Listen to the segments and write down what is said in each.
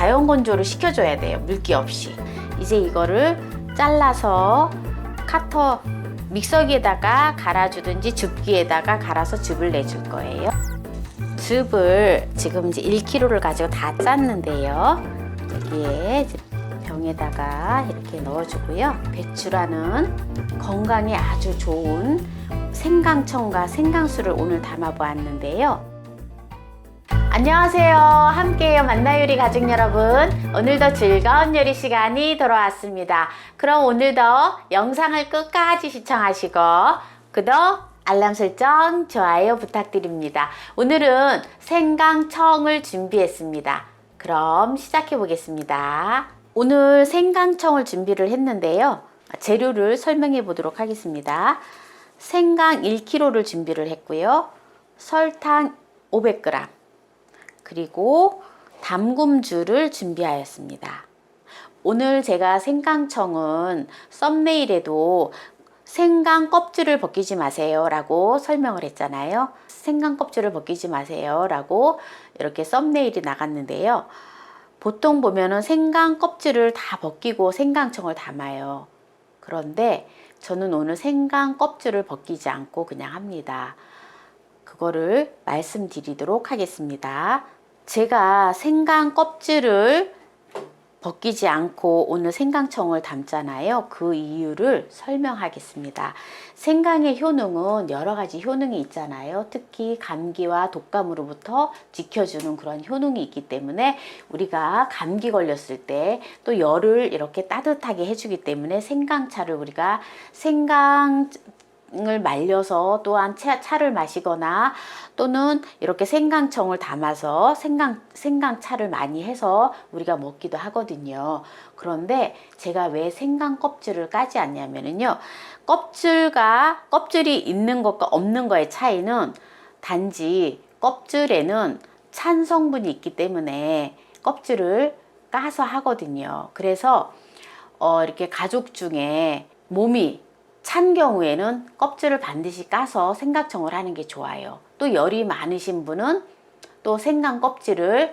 자연 건조를 시켜줘야 돼요. 물기 없이. 이제 이거를 잘라서 카터 믹서기에다가 갈아주든지 줍기에다가 갈아서 즙을 내줄 거예요. 즙을 지금 이제 1kg를 가지고 다 짰는데요. 여기에 병에다가 이렇게 넣어주고요. 배추라는 건강에 아주 좋은 생강청과 생강수를 오늘 담아 보았는데요. 안녕하세요. 함께해요. 만나요리 가족 여러분. 오늘도 즐거운 요리 시간이 돌아왔습니다. 그럼 오늘도 영상을 끝까지 시청하시고 구독, 알람 설정, 좋아요 부탁드립니다. 오늘은 생강청을 준비했습니다. 그럼 시작해 보겠습니다. 오늘 생강청을 준비를 했는데요. 재료를 설명해 보도록 하겠습니다. 생강 1kg를 준비를 했고요. 설탕 500g, 그리고 담금주를 준비하였습니다. 오늘 제가 생강청은 썸네일에도 생강 껍질을 벗기지 마세요 라고 설명을 했잖아요. 생강 껍질을 벗기지 마세요 라고 이렇게 썸네일이 나갔는데요. 보통 보면은 생강 껍질을 다 벗기고 생강청을 담아요. 그런데 저는 오늘 생강 껍질을 벗기지 않고 그냥 합니다. 그거를 말씀드리도록 하겠습니다. 제가 생강 껍질을 벗기지 않고 오늘 생강청을 담잖아요. 그 이유를 설명하겠습니다. 생강의 효능은 여러 가지 효능이 있잖아요. 특히 감기와 독감으로부터 지켜주는 그런 효능이 있기 때문에 우리가 감기 걸렸을 때 또 열을 이렇게 따뜻하게 해주기 때문에 생강차를 우리가 생강 을 말려서 또한 차, 차를 마시거나 또는 이렇게 생강청을 담아서 생강 생강차를 많이 해서 우리가 먹기도 하거든요. 그런데 제가 왜 생강 껍질을 까지 않냐면은요. 껍질과 껍질이 있는 것과 없는 거의 차이는 단지 껍질에는 찬 성분이 있기 때문에 껍질을 까서 하거든요. 그래서 어, 이렇게 가족 중에 몸이 찬 경우에는 껍질을 반드시 까서 생강청을 하는 게 좋아요. 또 열이 많으신 분은 또 생강 껍질을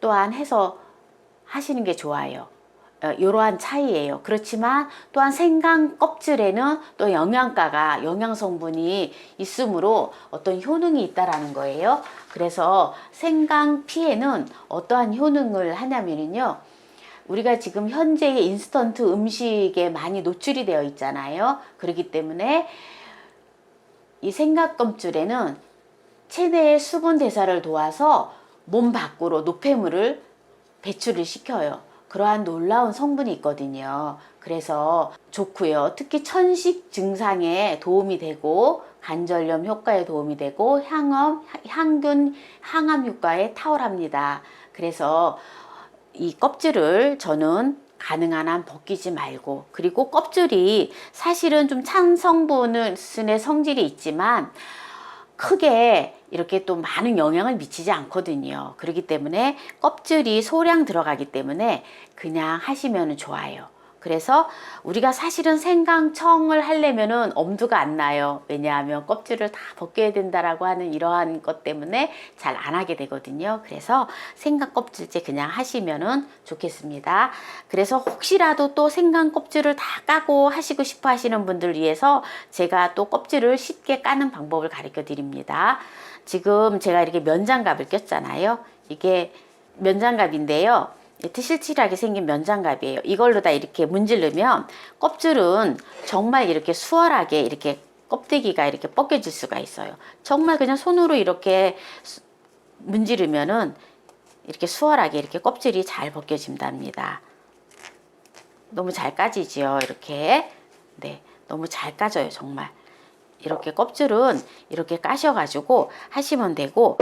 또한 해서 하시는 게 좋아요. 어, 이러한 차이예요. 그렇지만 또한 생강 껍질에는 또 영양가가 영양 성분이 있으므로 어떤 효능이 있다라는 거예요. 그래서 생강 피에는 어떠한 효능을 하냐면요. 우리가 지금 현재의 인스턴트 음식에 많이 노출이 되어 있잖아요. 그렇기 때문에 이 생각껍질에는 체내의 수분 대사를 도와서 몸 밖으로 노폐물을 배출을 시켜요. 그러한 놀라운 성분이 있거든요. 그래서 좋고요. 특히 천식 증상에 도움이 되고 관절염 효과에 도움이 되고 향염, 향균, 항암 효과에 탁월합니다. 그래서 이 껍질을 저는 가능한 한 벗기지 말고 그리고 껍질이 사실은 좀 찬 성분의 성질이 있지만 크게 이렇게 또 많은 영향을 미치지 않거든요. 그렇기 때문에 껍질이 소량 들어가기 때문에 그냥 하시면 좋아요. 그래서 우리가 사실은 생강청을 하려면은 엄두가 안 나요. 왜냐하면 껍질을 다 벗겨야 된다라고 하는 이러한 것 때문에 잘 안 하게 되거든요. 그래서 생강 껍질째 그냥 하시면은 좋겠습니다. 그래서 혹시라도 또 생강 껍질을 다 까고 하시고 싶어 하시는 분들 위해서 제가 또 껍질을 쉽게 까는 방법을 가르쳐 드립니다. 지금 제가 이렇게 면장갑을 꼈잖아요. 이게 면장갑인데요. 트실실하게 생긴 면장갑이에요. 이걸로 다 이렇게 문지르면 껍질은 정말 이렇게 수월하게 이렇게 껍데기가 이렇게 벗겨질 수가 있어요. 정말 그냥 손으로 이렇게 문지르면은 이렇게 수월하게 이렇게 껍질이 잘 벗겨진답니다. 너무 잘 까지지요. 이렇게. 네. 너무 잘 까져요. 정말. 이렇게 껍질은 이렇게 까셔가지고 하시면 되고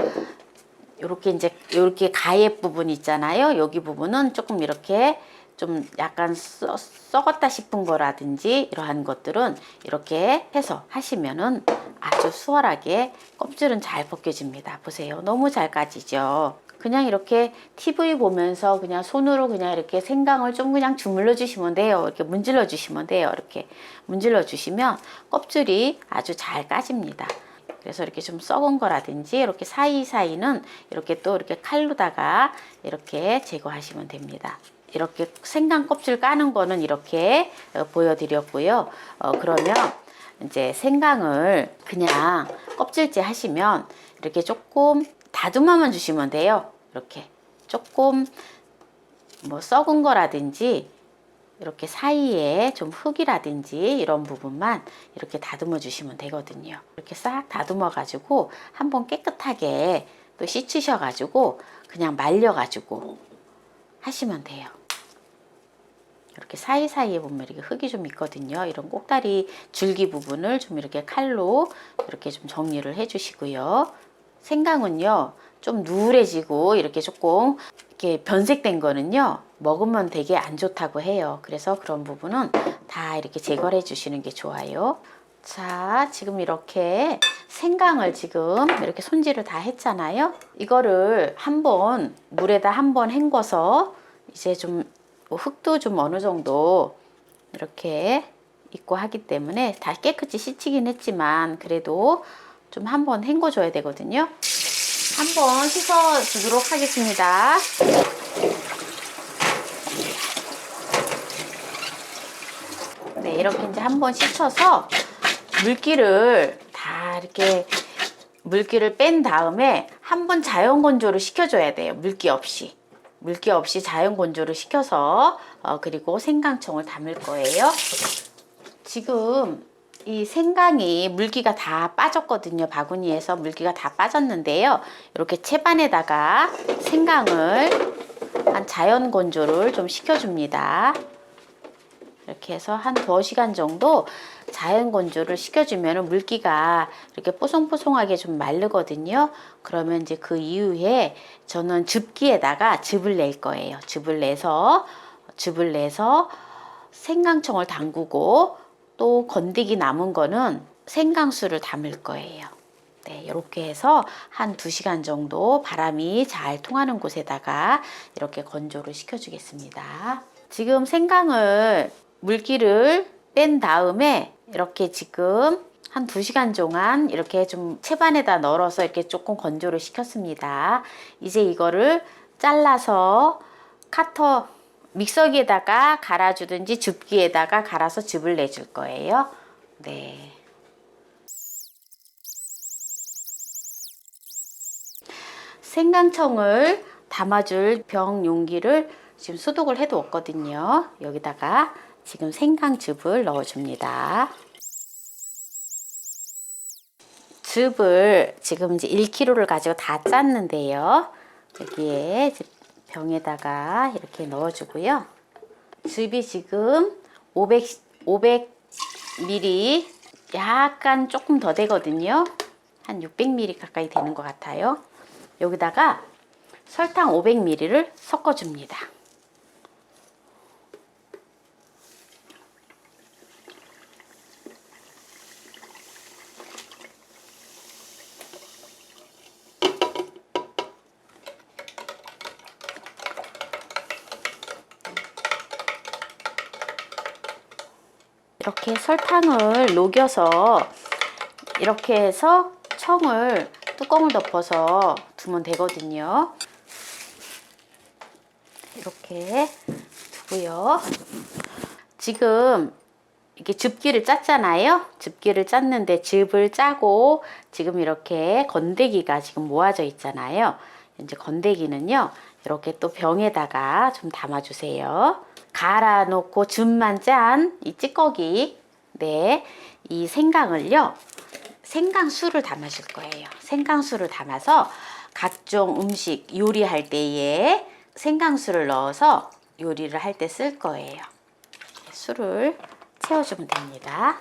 요렇게 이제 요렇게 가액 부분 있잖아요. 여기 부분은 조금 이렇게 좀 약간 써, 썩었다 싶은 거라든지 이러한 것들은 이렇게 해서 하시면은 아주 수월하게 껍질은 잘 벗겨집니다. 보세요. 너무 잘 까지죠. 그냥 이렇게 TV 보면서 그냥 손으로 그냥 이렇게 생강을 좀 그냥 주물러 주시면 돼요. 이렇게 문질러 주시면 돼요. 이렇게 문질러 주시면 껍질이 아주 잘 까집니다. 그래서 이렇게 좀 썩은 거라든지 이렇게 사이사이는 이렇게 또 이렇게 칼로다가 이렇게 제거하시면 됩니다. 이렇게 생강 껍질 까는 거는 이렇게 어, 보여드렸고요. 어, 그러면 이제 생강을 그냥 껍질째 하시면 이렇게 조금 다듬어만 주시면 돼요. 이렇게 조금 뭐 썩은 거라든지 이렇게 사이에 좀 흙이라든지 이런 부분만 이렇게 다듬어 주시면 되거든요. 이렇게 싹 다듬어 가지고 한번 깨끗하게 또 씻으셔 가지고 그냥 말려 가지고 하시면 돼요. 이렇게 사이사이에 보면 이렇게 흙이 좀 있거든요. 이런 꼭다리 줄기 부분을 좀 이렇게 칼로 이렇게 좀 정리를 해 주시고요. 생강은요, 좀 누래지고 이렇게 조금 이렇게 변색된 거는요, 먹으면 되게 안 좋다고 해요. 그래서 그런 부분은 다 이렇게 제거를 해 주시는 게 좋아요. 자, 지금 이렇게 생강을 지금 이렇게 손질을 다 했잖아요. 이거를 한번 물에다 한번 헹궈서 이제 좀뭐 흙도 좀 어느 정도 이렇게 있고 하기 때문에 다 깨끗이 씻히긴 했지만 그래도 좀 한번 헹궈줘야 되거든요. 한번 씻어 주도록 하겠습니다. 이렇게 이제 한번 씻어서 물기를 다 이렇게 물기를 뺀 다음에 한번 자연 건조를 시켜줘야 돼요. 물기 없이. 물기 없이 자연 건조를 시켜서 어, 그리고 생강청을 담을 거예요. 지금 이 생강이 물기가 다 빠졌거든요. 바구니에서 물기가 다 빠졌는데요. 이렇게 채반에다가 생강을 한 자연 건조를 좀 시켜줍니다. 이렇게 해서 한 두어 시간 정도 자연 건조를 시켜주면 물기가 이렇게 뽀송뽀송하게 좀 마르거든요. 그러면 이제 그 이후에 저는 즙기에다가 즙을 낼 거예요. 즙을 내서 즙을 내서 생강청을 담그고 또 건더기 남은 거는 생강수를 담을 거예요. 네, 이렇게 해서 한 2시간 정도 바람이 잘 통하는 곳에다가 이렇게 건조를 시켜주겠습니다. 지금 생강을 물기를 뺀 다음에 이렇게 지금 한 2시간 동안 이렇게 좀 채반에다 널어서 이렇게 조금 건조를 시켰습니다. 이제 이거를 잘라서 카터 믹서기에다가 갈아주든지 줍기에다가 갈아서 즙을 내줄 거예요. 네. 생강청을 담아줄 병 용기를 지금 소독을 해두었거든요. 여기다가 지금 생강즙을 넣어줍니다. 즙을 지금 이제 1kg를 가지고 다 짰는데요. 여기에 병에다가 이렇게 넣어주고요. 즙이 지금 500, 500ml 약간 조금 더 되거든요. 한 600ml 가까이 되는 것 같아요. 여기다가 설탕 500ml를 섞어줍니다. 이렇게 설탕을 녹여서 이렇게 해서 청을 뚜껑을 덮어서 두면 되거든요. 이렇게 두고요. 지금 이렇게 즙기를 짰잖아요. 즙기를 짰는데 즙을 짜고 지금 이렇게 건더기가 지금 모아져 있잖아요. 이제 건더기는요. 이렇게 또 병에다가 좀 담아주세요. 갈아 놓고 즙만 짠 이 찌꺼기, 네, 이 생강을요. 생강수를 담아줄 거예요. 생강수를 담아서 각종 음식 요리할 때에 생강수를 넣어서 요리를 할 때 쓸 거예요. 술을 채워주면 됩니다.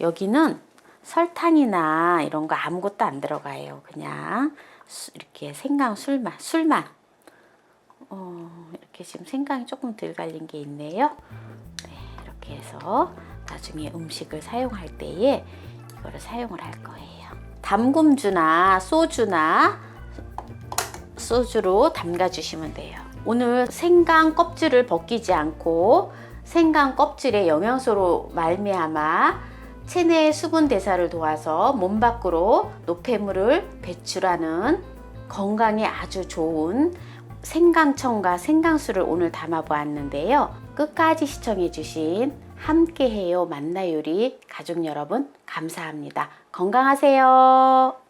여기는 설탕이나 이런 거 아무것도 안 들어가요. 그냥 이렇게 생강 술만, 술만. 어, 이렇게 지금 생강이 조금 덜 갈린 게 있네요. 네, 이렇게 해서 나중에 음식을 사용할 때에 이거를 사용을 할 거예요. 담금주나 소주나 소주로 담가 주시면 돼요. 오늘 생강 껍질을 벗기지 않고 생강 껍질에 영양소로 말미암아 체내의 수분 대사를 도와서 몸 밖으로 노폐물을 배출하는 건강에 아주 좋은 생강청과 생강수를 오늘 담아 보았는데요. 끝까지 시청해 주신 함께해요 만나요리 가족 여러분 감사합니다. 건강하세요.